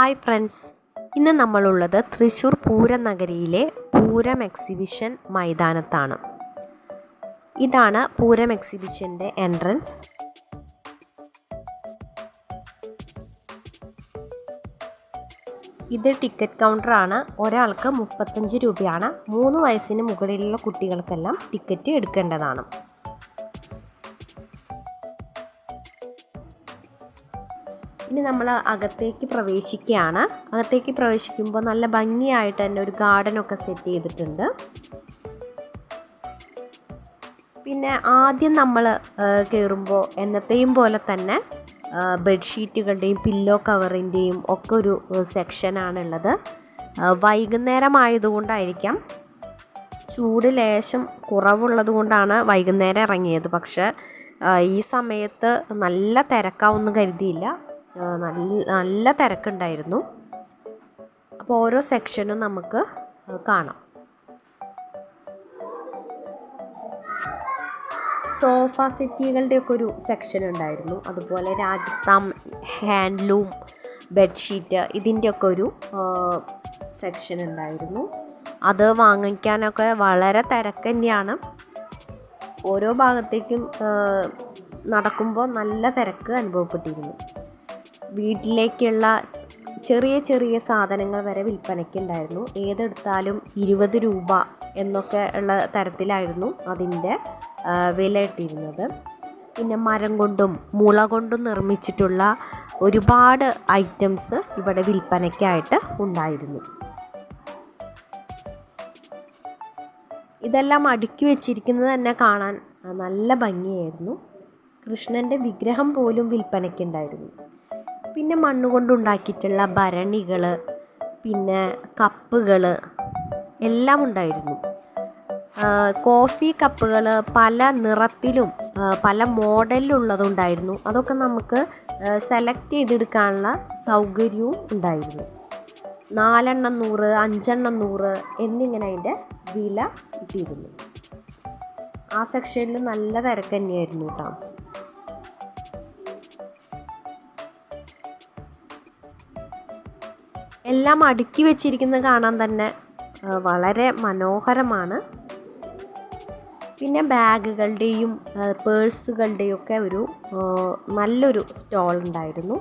Hi friends. ഇന്ന് നമ്മളുള്ളത് തൃശ്ശൂർ പൂരം നഗരിയിലെ പൂരം എക്സിബിഷൻ മൈതാനത്താണ്. ഇതാണ് പൂരം എക്സിബിഷന്റെ എൻട്രൻസ്. ഇത് ടിക്കറ്റ് കൗണ്ടറാണ്. ഒരാൾക്ക് മുപ്പത്തഞ്ച് രൂപയാണ്. മൂന്ന് വയസ്സിന് മുകളിലുള്ള കുട്ടികൾക്കെല്ലാം ടിക്കറ്റ് എടുക്കേണ്ടതാണ്. ഇനി നമ്മൾ അകത്തേക്ക് പ്രവേശിക്കുകയാണ്. അകത്തേക്ക് പ്രവേശിക്കുമ്പോൾ നല്ല ഭംഗിയായിട്ട് തന്നെ ഒരു ഗാർഡനൊക്കെ സെറ്റ് ചെയ്തിട്ടുണ്ട്. പിന്നെ ആദ്യം നമ്മൾ കയറുമ്പോൾ എന്നത്തെയും പോലെ തന്നെ ബെഡ്ഷീറ്റുകളുടെയും പില്ലോ കവറിന്റെയും ഒക്കെ ഒരു സെക്ഷനാണുള്ളത് വൈകുന്നേരം ആയതുകൊണ്ടായിരിക്കാം. ചൂട് ലേശം കുറവുള്ളത് കൊണ്ടാണ് വൈകുന്നേരം ഇറങ്ങിയത്. പക്ഷേ ഈ സമയത്ത് നല്ല തിരക്കാവൊന്നും കരുതിയില്ല. നല്ല നല്ല തിരക്കുണ്ടായിരുന്നു. അപ്പോൾ ഓരോ സെക്ഷനും നമുക്ക് കാണാം. സോഫ സെറ്റികളുടെയൊക്കെ ഒരു സെക്ഷൻ ഉണ്ടായിരുന്നു. അതുപോലെ രാജസ്ഥാൻ ഹാൻഡ്ലൂം ബെഡ്ഷീറ്റ് ഇതിന്റെയൊക്കെ ഒരു സെക്ഷൻ ഉണ്ടായിരുന്നു. അത് വാങ്ങിക്കാനൊക്കെ വളരെ തിരക്ക് തന്നെയാണ്. ഓരോ ഭാഗത്തേക്കും നടക്കുമ്പോൾ നല്ല തിരക്ക് അനുഭവപ്പെട്ടിരുന്നു. വീട്ടിലേക്കുള്ള ചെറിയ ചെറിയ സാധനങ്ങൾ വരെ വിൽപ്പനയ്ക്കുണ്ടായിരുന്നു ഏതെടുത്താലും ഇരുപത് രൂപ എന്നൊക്കെ ഉള്ള തരത്തിലായിരുന്നു അതിന്റെ വില ഇട്ടിരുന്നത്. പിന്നെ മരം കൊണ്ടും മുള കൊണ്ടും നിർമ്മിച്ചിട്ടുള്ള ഒരുപാട് ഐറ്റംസ് ഇവിടെ വിൽപ്പനയ്ക്കായിട്ട് ഉണ്ടായിരുന്നു. ഇതെല്ലാം അടുക്കി വെച്ചിരിക്കുന്നത് തന്നെ കാണാൻ നല്ല ഭംഗിയായിരുന്നു. കൃഷ്ണന്റെ വിഗ്രഹം പോലും വിൽപ്പനയ്ക്കുണ്ടായിരുന്നു പിന്നെ മണ്ണ് കൊണ്ടുണ്ടാക്കിയിട്ടുള്ള ഭരണികൾ പിന്നെ കപ്പുകൾ എല്ലാം ഉണ്ടായിരുന്നു. കോഫി കപ്പുകൾ പല നിറത്തിലും പല മോഡലിലുള്ളതുണ്ടായിരുന്നു അതൊക്കെ നമുക്ക് സെലക്ട് ചെയ്തെടുക്കാനുള്ള സൗകര്യവും ഉണ്ടായിരുന്നു. നാലെണ്ണം നൂറ് അഞ്ചെണ്ണം നൂറ് എന്നിങ്ങനെ അതിന്റെ വില ഇട്ടിരുന്നു ആ സെക്ഷനിൽ നല്ല തിരക്ക് തന്നെയായിരുന്നു കേട്ടോ എല്ലാം അടുക്കി വെച്ചിരിക്കുന്നത് കാണാൻ തന്നെ വളരെ മനോഹരമാണ്. പിന്നെ ബാഗുകളുടെയും പേഴ്സുകളുടെയും ഒക്കെ ഒരു നല്ലൊരു സ്റ്റോൾ ഉണ്ടായിരുന്നു.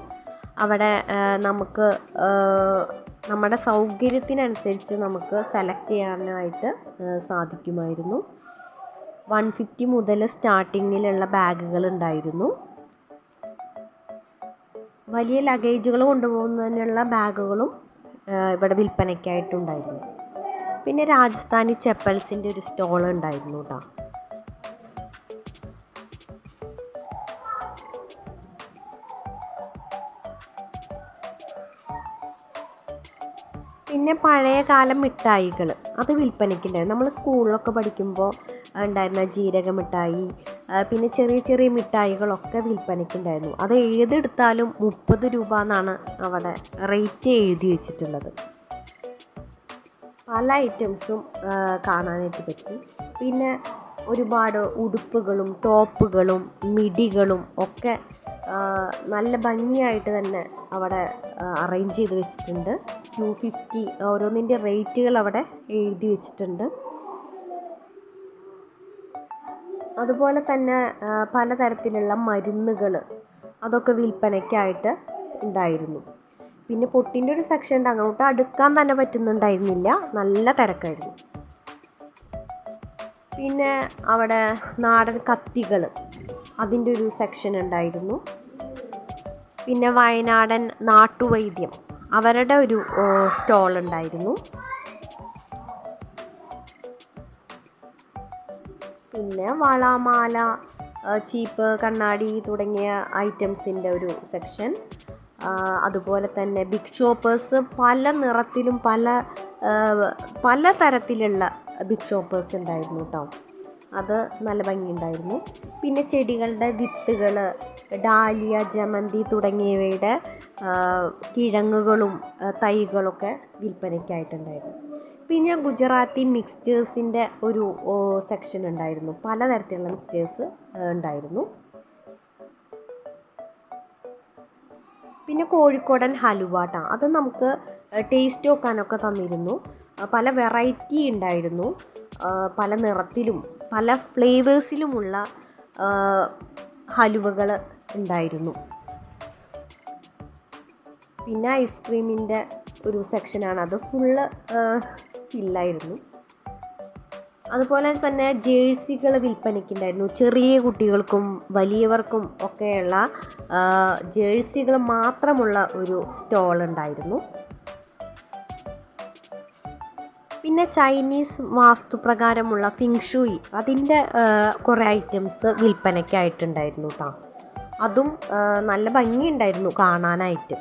അവിടെ നമുക്ക് നമ്മുടെ സൗകര്യത്തിനനുസരിച്ച് നമുക്ക് സെലക്ട് ചെയ്യാനായിട്ട് സാധിക്കുമായിരുന്നു. വൺ ഫിഫ്റ്റി മുതൽ സ്റ്റാർട്ടിങ്ങിലുള്ള ബാഗുകൾ ഉണ്ടായിരുന്നു. വലിയ ലഗേജുകൾ കൊണ്ടുപോകുന്നതിനുള്ള ബാഗുകളും ഇവിടെ വിൽപ്പനയ്ക്കായിട്ടുണ്ടായിരുന്നു. പിന്നെ രാജസ്ഥാനി ചെപ്പൽസിന്റെ ഒരു സ്റ്റോൾ ഉണ്ടായിരുന്നു കേട്ടോ പിന്നെ പഴയ കാലം മിഠായികൾ അത് വിൽപ്പനയ്ക്കുണ്ടായിരുന്നു നമ്മൾ സ്കൂളിലൊക്കെ പഠിക്കുമ്പോൾ ഉണ്ടായിരുന്ന ജീരക മിഠായി പിന്നെ ചെറിയ ചെറിയ മിഠായികളൊക്കെ വിൽപ്പനയ്ക്കുണ്ടായിരുന്നു അത് ഏതെടുത്താലും മുപ്പത് രൂപ എന്നാണ് അവിടെ റേറ്റ് എഴുതി വെച്ചിട്ടുള്ളത്. പല ഐറ്റംസും കാണാനായിട്ട് പറ്റി. പിന്നെ ഒരുപാട് ഉടുപ്പുകളും ടോപ്പുകളും മിടികളും ഒക്കെ നല്ല ഭംഗിയായിട്ട് തന്നെ അവിടെ അറേഞ്ച് ചെയ്ത് വെച്ചിട്ടുണ്ട്. ടു ഫിഫ്റ്റി ഓരോന്നിന്റെ റേറ്റുകൾ അവിടെ എഴുതി വെച്ചിട്ടുണ്ട്. അതുപോലെ തന്നെ പലതരത്തിലുള്ള മരുന്നുകൾ അതൊക്കെ വിൽപ്പനയ്ക്കായിട്ട് ഉണ്ടായിരുന്നു. പിന്നെ പൊട്ടിന്റെ ഒരു സെക്ഷൻ ഉണ്ട്. അങ്ങോട്ട് അടുക്കാൻ തന്നെ പറ്റുന്നുണ്ടായിരുന്നില്ല. നല്ല തിരക്കായിരുന്നു. പിന്നെ അവിടെ നാടൻ കത്തികൾ. അതിന്റെ ഒരു സെക്ഷൻ ഉണ്ടായിരുന്നു. പിന്നെ വയനാടൻ നാട്ടുവൈദ്യം അവരുടെ ഒരു സ്റ്റോൾ ഉണ്ടായിരുന്നു. പിന്നെ വളമാല ചീപ്പ് കണ്ണാടി തുടങ്ങിയ ഐറ്റംസിന്റെ ഒരു സെക്ഷൻ അതുപോലെ തന്നെ ബിഗ് ഷോപ്പേഴ്സ് പല നിറത്തിലും പല പല തരത്തിലുള്ള ബിഗ് ഷോപ്പേഴ്സ് ഉണ്ടായിരുന്നു കേട്ടോ. അത് നല്ല ഭംഗിയുണ്ടായിരുന്നു. പിന്നെ ചെടികളുടെ വിത്തുകൾ ഡാലിയ ജമന്തി തുടങ്ങിയവയുടെ കിഴങ്ങുകളും തൈകളൊക്കെ വിൽപ്പനയ്ക്കായിട്ടുണ്ടായിരുന്നു. പിന്നെ ഗുജറാത്തി മിക്സ്ചേഴ്സിന്റെ ഒരു സെക്ഷൻ ഉണ്ടായിരുന്നു. പലതരത്തിലുള്ള മിക്സ്ചേഴ്സ് ഉണ്ടായിരുന്നു. പിന്നെ കോഴിക്കോടൻ ഹലുവാട്ട ട്ടാ അത് നമുക്ക് ടേസ്റ്റ് നോക്കാനൊക്കെ തന്നിരുന്നു. പല വെറൈറ്റി ഉണ്ടായിരുന്നു. പല നിറത്തിലും പല ഫ്ലേവേഴ്സിലുമുള്ള ഹലുവകൾ ഉണ്ടായിരുന്നു. പിന്നെ ഐസ്ക്രീമിന്റെ ഒരു സെക്ഷനാണ്. അത് ഫുള്ള് ഫില്ലായിരുന്നു. അതുപോലെ തന്നെ ജേഴ്സികൾ വിൽപ്പനയ്ക്കുണ്ടായിരുന്നു. ചെറിയ കുട്ടികൾക്കും വലിയവർക്കും ഒക്കെയുള്ള ജേഴ്സികൾ മാത്രമുള്ള ഒരു സ്റ്റോൾ ഉണ്ടായിരുന്നു പിന്നെ ചൈനീസ് വാസ്തുപ്രകാരമുള്ള ഫിങ്ഷുയി അതിന്റെ കുറേ ഐറ്റംസ് വിൽപ്പനയ്ക്കായിട്ടുണ്ടായിരുന്നു കേട്ടോ അതും നല്ല ഭംഗിയുണ്ടായിരുന്നു കാണാനായിട്ട്.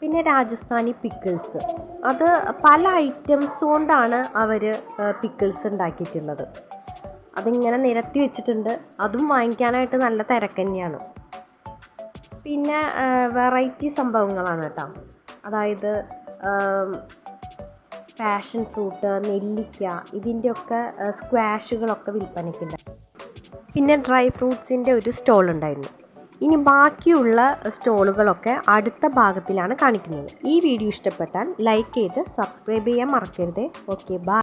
പിന്നെ രാജസ്ഥാനി പിക്കിൾസ്. അത് പല ഐറ്റംസ് കൊണ്ടാണ് അവർ പിക്കിൾസ് ഉണ്ടാക്കിയിട്ടുള്ളത്. അതിങ്ങനെ നിരത്തി വെച്ചിട്ടുണ്ട്. അതും വാങ്ങിക്കാനായിട്ട് നല്ല തിരക്ക് തന്നെയാണ്. പിന്നെ വെറൈറ്റി സംഭവങ്ങളാണ് കേട്ടോ. അതായത് പാഷൻ ഫ്രൂട്ട് നെല്ലിക്ക ഇതിന്റെയൊക്കെ സ്ക്വാഷുകളൊക്കെ വിൽപ്പനയ്ക്കുണ്ട് പിന്നെ ഡ്രൈ ഫ്രൂട്ട്സിന്റെ ഒരു സ്റ്റോൾ ഉണ്ടായിരുന്നു. ഇനി ബാക്കിയുള്ള സ്റ്റോളുകളൊക്കെ അടുത്ത ഭാഗത്തിലാണ് കാണിക്കുന്നത്. ഈ വീഡിയോ ഇഷ്ടപ്പെട്ടാൽ ലൈക്ക് ചെയ്ത് സബ്സ്ക്രൈബ് ചെയ്യാൻ മറക്കരുത്. Okay bye.